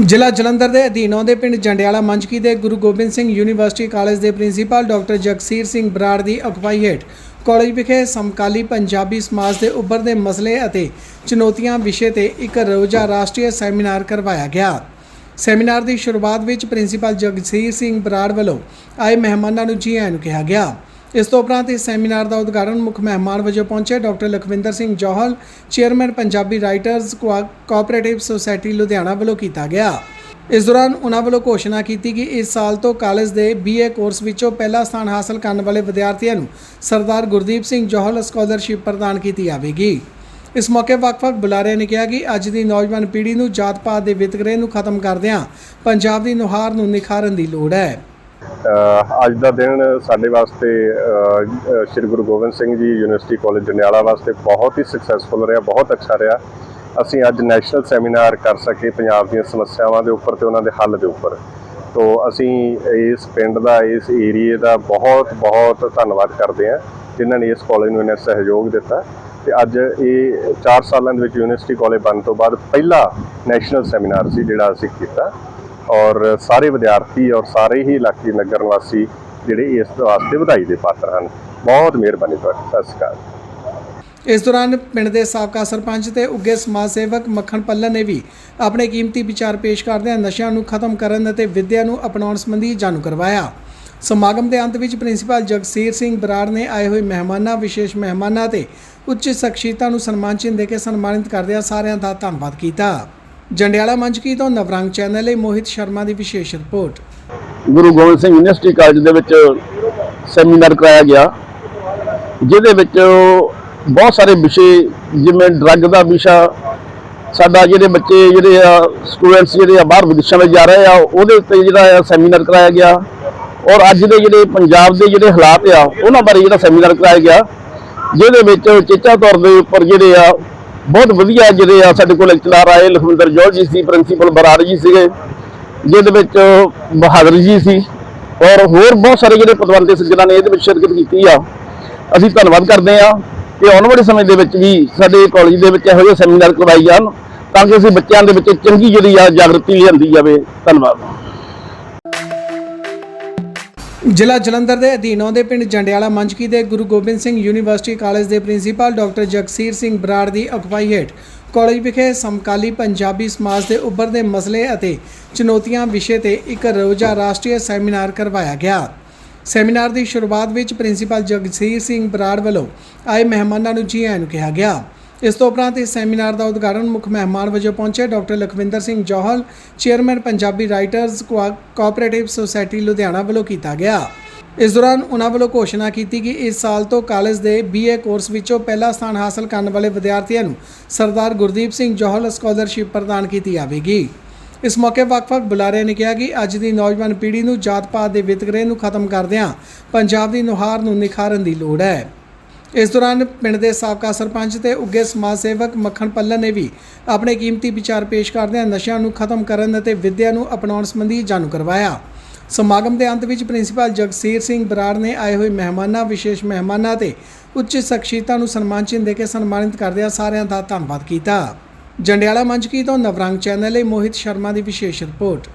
ਜ਼ਿਲ੍ਹਾ ਜਲੰਧਰ ਦੇ ਅਧੀਨ ਆਉਂਦੇ ਪਿੰਡ ਜੰਡਿਆਲਾ ਮੰਚਕੀ ਦੇ ਗੁਰੂ ਗੋਬਿੰਦ ਸਿੰਘ ਯੂਨੀਵਰਸਿਟੀ ਕਾਲਜ ਦੇ ਪ੍ਰਿੰਸੀਪਲ ਡਾਕਟਰ ਜਗਸੀਰ ਸਿੰਘ ਬਰਾੜ ਦੀ ਅਗਵਾਈ ਹੇਠ ਕਾਲਜ ਵਿਖੇ ਸਮਕਾਲੀ ਪੰਜਾਬੀ ਸਮਾਜ ਦੇ ਉੱਭਰਦੇ ਮਸਲੇ ਅਤੇ ਚੁਣੌਤੀਆਂ ਵਿਸ਼ੇ ਤੇ ਇੱਕ ਰੋਜ਼ਾ ਰਾਸ਼ਟਰੀ ਸੈਮੀਨਾਰ ਕਰਵਾਇਆ ਗਿਆ। ਸੈਮੀਨਾਰ ਦੀ ਸ਼ੁਰੂਆਤ ਵਿੱਚ ਪ੍ਰਿੰਸੀਪਲ ਜਗਸੀਰ ਸਿੰਘ ਬਰਾੜ ਵੱਲੋਂ ਆਏ ਮਹਿਮਾਨਾਂ ਨੂੰ ਜੀ ਆਇਆਂ ਨੂੰ ਕਿਹਾ ਗਿਆ। ਇਸ ਤੋਂ ਉਪਰੰਤ ਇਸ ਸੈਮੀਨਾਰ ਦਾ ਉਦਘਾਟਨ ਮੁੱਖ ਮਹਿਮਾਨ ਵਜੋਂ ਪਹੁੰਚੇ doctor Lakhwinder Singh Johal, chairman Punjabi writers co- cooperative society Ludhiana ਵੱਲੋਂ ਕੀਤਾ ਗਿਆ। ਇਸ ਦੌਰਾਨ ਉਹਨਾਂ ਵੱਲੋਂ ਘੋਸ਼ਣਾ ਕੀਤੀ ਕਿ ਇਸ ਸਾਲ ਤੋਂ ਕਾਲਜ ਦੇ ਬੀਏ ਕੋਰਸ ਵਿੱਚੋਂ ਪਹਿਲਾ ਸਥਾਨ ਹਾਸਲ ਕਰਨ ਵਾਲੇ ਵਿਦਿਆਰਥੀਆਂ ਨੂੰ ਸਰਦਾਰ ਗੁਰਦੀਪ ਸਿੰਘ ਜੋਹਲ ਸਕਾਲਰਸ਼ਿਪ ਪ੍ਰਦਾਨ ਕੀਤੀ ਜਾਵੇਗੀ। ਇਸ ਮੌਕੇ ਵੱਖ-ਵੱਖ ਬੁਲਾਰਿਆਂ ਨੇ ਕਿਹਾ ਕਿ ਅੱਜ ਦੀ ਨੌਜਵਾਨ ਪੀੜ੍ਹੀ ਨੂੰ ਜਾਤ-ਪਾਤ ਦੇ ਵਿਤਕਰੇ ਨੂੰ ਖਤਮ ਕਰਦਿਆਂ ਪੰਜਾਬ ਦੀ ਨੁਹਾਰ ਨੂੰ ਨਿਖਾਰਨ ਦੀ ਲੋੜ ਹੈ। ਅੱਜ ਦਾ ਦਿਨ ਸਾਡੇ ਵਾਸਤੇ ਸ੍ਰੀ ਗੁਰੂ ਗੋਬਿੰਦ ਸਿੰਘ ਜੀ ਯੂਨੀਵਰਸਿਟੀ ਕਾਲਜ ਜੰਡਿਆਲਾ ਵਾਸਤੇ ਬਹੁਤ ਹੀ ਸਕਸੈਸਫੁਲ ਰਿਹਾ, ਬਹੁਤ ਅੱਛਾ ਰਿਹਾ। ਅਸੀਂ ਅੱਜ ਨੈਸ਼ਨਲ ਸੈਮੀਨਾਰ ਕਰ ਸਕੇ ਪੰਜਾਬ ਦੀਆਂ ਸਮੱਸਿਆਵਾਂ ਦੇ ਉੱਪਰ ਤੇ ਉਹਨਾਂ ਦੇ ਹੱਲ ਦੇ ਉੱਪਰ। ਤੋਂ ਅਸੀਂ ਇਸ ਪਿੰਡ ਦਾ, ਇਸ ਏਰੀਏ ਦਾ ਬਹੁਤ ਬਹੁਤ ਧੰਨਵਾਦ ਕਰਦੇ ਹਾਂ, ਜਿਨ੍ਹਾਂ ਨੇ ਇਸ ਕਾਲਜ ਨੂੰ ਇੰਨਾ ਸਹਿਯੋਗ ਦਿੱਤਾ। ਤੇ ਅੱਜ ਇਹ 4 ਸਾਲਾਂ ਦੇ ਵਿੱਚ ਯੂਨੀਵਰਸਿਟੀ ਕਾਲਜ ਬਣਨ ਤੋਂ ਬਾਅਦ ਪਹਿਲਾ ਨੈਸ਼ਨਲ ਸੈਮੀਨਾਰ ਸੀ ਜਿਹੜਾ ਅਸੀਂ ਕੀਤਾ। ਔਰ ਸਾਰੇ ਵਿਦਿਆਰਥੀ ਔਰ ਸਾਰੇ ਹੀ ਇਲਾਕੇ ਨਗਰ ਨਿਵਾਸੀ ਜਿਹੜੇ ਇਸ ਵਾਸਤੇ ਵਧਾਈ ਦੇ ਪਾਤਰ ਹਨ। ਬਹੁਤ ਮਿਹਰਬਾਨੀ ਤੁਹਾਡੀ। ਸਤਿ ਸ਼੍ਰੀ ਅਕਾਲ। ਇਸ ਦੌਰਾਨ ਪਿੰਡ ਦੇ ਸਾਬਕਾ ਸਰਪੰਚ ਤੇ ਉੱਗੇ ਸਮਾਜ ਸੇਵਕ ਮੱਖਣ ਪੱਲਨ ਨੇ ਵੀ ਆਪਣੇ ਕੀਮਤੀ ਵਿਚਾਰ ਪੇਸ਼ ਕਰਦਿਆਂ ਨਸ਼ਿਆਂ ਨੂੰ ਖਤਮ ਕਰਨ ਅਤੇ ਵਿੱਦਿਆ ਨੂੰ ਅਪਣਾਉਣ ਸੰਬੰਧੀ ਜਾਣੂ ਕਰਵਾਇਆ। ਸਮਾਗਮ ਦੇ ਅੰਤ ਵਿੱਚ ਪ੍ਰਿੰਸੀਪਲ ਜਗਸੀਰ ਸਿੰਘ ਬਰਾੜ ਨੇ ਆਏ ਹੋਏ ਮਹਿਮਾਨਾਂ, ਵਿਸ਼ੇਸ਼ ਮਹਿਮਾਨਾਂ ਤੇ ਉੱਚ ਸ਼ਖਸੀਅਤਾਂ ਨੂੰ ਸਨਮਾਨ ਚਿੰਨ੍ਹ ਦੇ ਕੇ ਸਨਮਾਨਿਤ ਕਰਦਿਆਂ ਸਾਰਿਆਂ ਦਾ ਧੰਨਵਾਦ ਕੀਤਾ। ਜੰਡਿਆਲਾ ਮੰਚਕੀ ਤੋਂ ਨਵਰੰਗ ਚੈਨਲ ਲਈ ਮੋਹਿਤ ਸ਼ਰਮਾ ਦੀ ਵਿਸ਼ੇਸ਼ report. Guru Gobind Singh university college ਦੇ ਵਿੱਚ ਸੈਮੀਨਾਰ ਕਰਾਇਆ ਗਿਆ, ਜਿਹਦੇ ਵਿੱਚ ਬਹੁਤ ਸਾਰੇ ਵਿਸ਼ੇ, ਜਿਵੇਂ ਡਰੱਗ ਦਾ ਵਿਸ਼ਾ, ਸਾਡਾ ਜਿਹੜੇ ਬੱਚੇ, ਜਿਹੜੇ ਆ ਸਟੂਡੈਂਟਸ ਜਿਹੜੇ ਆ ਬਾਹਰ ਵਿਦੇਸ਼ਾਂ ਵਿੱਚ ਜਾ ਰਹੇ ਆ, ਉਹਦੇ ਉੱਤੇ ਜਿਹੜਾ ਆ ਸੈਮੀਨਾਰ ਕਰਾਇਆ ਗਿਆ। ਔਰ ਅੱਜ ਦੇ ਜਿਹੜੇ ਪੰਜਾਬ ਦੇ ਜਿਹੜੇ ਹਾਲਾਤ ਆ, ਉਹਨਾਂ ਬਾਰੇ ਜਿਹੜਾ ਸੈਮੀਨਾਰ ਕਰਾਇਆ ਗਿਆ, ਜਿਹਦੇ ਵਿੱਚ ਚੇਚਾ ਤੌਰ ਦੇ ਉੱਪਰ ਜਿਹੜੇ ਆ ਬਹੁਤ ਵਧੀਆ ਜਿਹੜੇ ਆ ਸਾਡੇ ਕੋਲ ਲੈਕਚਰਰ ਆਏ, ਲਖਵਿੰਦਰ ਜੋੜ ਜੀ ਸੀ, ਪ੍ਰਿੰਸੀਪਲ ਬਰਾੜ ਜੀ ਸੀਗੇ, ਜਿਹਦੇ ਵਿੱਚ ਬਹਾਦਰ ਜੀ ਸੀ, ਔਰ ਹੋਰ ਬਹੁਤ ਸਾਰੇ ਜਿਹੜੇ ਪਦਵੰਤੇ ਸੱਜਣਾਂ ਨੇ ਇਹਦੇ ਵਿੱਚ ਸ਼ਿਰਕਤ ਕੀਤੀ ਆ। ਅਸੀਂ ਧੰਨਵਾਦ ਕਰਦੇ ਆ ਕਿ ਆਉਣ ਵਾਲੇ ਸਮੇਂ ਦੇ ਵਿੱਚ ਵੀ ਸਾਡੇ ਕਾਲਜ ਦੇ ਵਿੱਚ ਇਹੋ ਜਿਹੇ ਸੈਮੀਨਾਰ ਕਰਵਾਏ ਜਾਣ, ਤਾਂ ਕਿ ਅਸੀਂ ਬੱਚਿਆਂ ਦੇ ਵਿੱਚ ਚੰਗੀ ਜਿਹੜੀ ਆ ਜਾਗਰਤੀ ਲਿਆਂਦੀ ਜਾਵੇ। ਧੰਨਵਾਦ। ਜ਼ਿਲ੍ਹਾ ਜਲੰਧਰ ਦੇ ਅਧੀਨ ਆਉਂਦੇ ਪਿੰਡ ਜੰਡਿਆਲਾ ਮੰਚਕੀ ਦੇ ਗੁਰੂ ਗੋਬਿੰਦ ਸਿੰਘ ਯੂਨੀਵਰਸਿਟੀ ਕਾਲਜ ਦੇ ਪ੍ਰਿੰਸੀਪਲ ਡਾਕਟਰ ਜਗਸੀਰ ਸਿੰਘ ਬਰਾੜ ਦੀ ਅਗਵਾਈ ਹੇਠ ਕਾਲਜ ਵਿਖੇ ਸਮਕਾਲੀ ਪੰਜਾਬੀ ਸਮਾਜ ਦੇ ਉੱਭਰਦੇ ਮਸਲੇ ਅਤੇ ਚੁਣੌਤੀਆਂ ਵਿਸ਼ੇ ਤੇ ਇੱਕ ਰੋਜ਼ਾ ਰਾਸ਼ਟਰੀ ਸੈਮੀਨਾਰ ਕਰਵਾਇਆ ਗਿਆ। ਸੈਮੀਨਾਰ ਦੀ ਸ਼ੁਰੂਆਤ ਵਿੱਚ ਪ੍ਰਿੰਸੀਪਲ ਜਗਸੀਰ ਸਿੰਘ ਬਰਾੜ ਵੱਲੋਂ ਆਏ ਮਹਿਮਾਨਾਂ ਨੂੰ ਜੀ ਆਇਆਂ ਨੂੰ ਕਿਹਾ ਗਿਆ। ਇਸ ਤੋਂ ਉਪਰੰਤ ਇਸ ਸੈਮੀਨਾਰ ਦਾ ਉਦਘਾਟਨ ਮੁੱਖ ਮਹਿਮਾਨ ਵਜੋਂ ਪਹੁੰਚੇ doctor Lakhwinder Singh Johal, chairman Punjabi writers co- cooperative society Ludhiana ਵੱਲੋਂ ਕੀਤਾ ਗਿਆ। ਇਸ ਦੌਰਾਨ ਉਹਨਾਂ ਵੱਲੋਂ ਘੋਸ਼ਣਾ ਕੀਤੀ ਕਿ ਇਸ ਸਾਲ ਤੋਂ ਕਾਲਜ ਦੇ ਬੀਏ ਕੋਰਸ ਵਿੱਚੋਂ ਪਹਿਲਾ ਸਥਾਨ ਹਾਸਲ ਕਰਨ ਵਾਲੇ ਵਿਦਿਆਰਥੀਆਂ ਨੂੰ ਸਰਦਾਰ ਗੁਰਦੀਪ ਸਿੰਘ ਜੋਹਲ ਸਕਾਲਰਸ਼ਿਪ ਪ੍ਰਦਾਨ ਕੀਤੀ ਜਾਵੇਗੀ। ਇਸ ਮੌਕੇ ਵੱਖ-ਵੱਖ ਬੁਲਾਰਿਆਂ ਨੇ ਕਿਹਾ ਕਿ ਅੱਜ ਦੀ ਨੌਜਵਾਨ ਪੀੜ੍ਹੀ ਨੂੰ ਜਾਤ-ਪਾਤ ਦੇ ਵਿਤਕਰੇ ਨੂੰ ਖਤਮ ਕਰਦਿਆਂ ਪੰਜਾਬ ਦੀ ਨੁਹਾਰ ਨੂੰ ਨਿਖਾਰਨ ਦੀ ਲੋੜ ਹੈ। ਇਸ ਦੌਰਾਨ ਪਿੰਡ ਦੇ ਸਾਬਕਾ ਸਰਪੰਚ ਤੇ ਉੱਗੇ ਸਮਾਜ ਸੇਵਕ ਮੱਖਣ ਪੱਲਨ ਨੇ ਵੀ ਆਪਣੇ ਕੀਮਤੀ ਵਿਚਾਰ ਪੇਸ਼ ਕਰਦਿਆਂ ਨਸ਼ਿਆਂ ਨੂੰ ਖਤਮ ਕਰਨ ਅਤੇ ਵਿੱਦਿਆ ਨੂੰ ਅਪਣਾਉਣ ਸੰਬੰਧੀ ਜਾਣੂ ਕਰਵਾਇਆ। ਸਮਾਗਮ ਦੇ ਅੰਤ ਵਿੱਚ ਪ੍ਰਿੰਸੀਪਲ ਜਗਸੀਰ ਸਿੰਘ ਬਰਾੜ ਨੇ ਆਏ ਹੋਏ ਮਹਿਮਾਨਾਂ, ਵਿਸ਼ੇਸ਼ ਮਹਿਮਾਨਾਂ ਤੇ ਉੱਚ ਸ਼ਖਸੀਅਤਾਂ ਨੂੰ ਸਨਮਾਨ ਚਿੰਨ੍ਹ ਦੇ ਕੇ ਸਨਮਾਨਿਤ ਕਰਦਿਆਂ ਸਾਰਿਆਂ ਦਾ ਧੰਨਵਾਦ ਕੀਤਾ। ਜੰਡਿਆਲਾ ਮੰਚਕੀ ਤੋਂ ਨਵਰੰਗ ਚੈਨਲ ਲਈ ਮੋਹਿਤ ਸ਼ਰਮਾ ਦੀ ਵਿਸ਼ੇਸ਼ ਰਿਪੋਰਟ।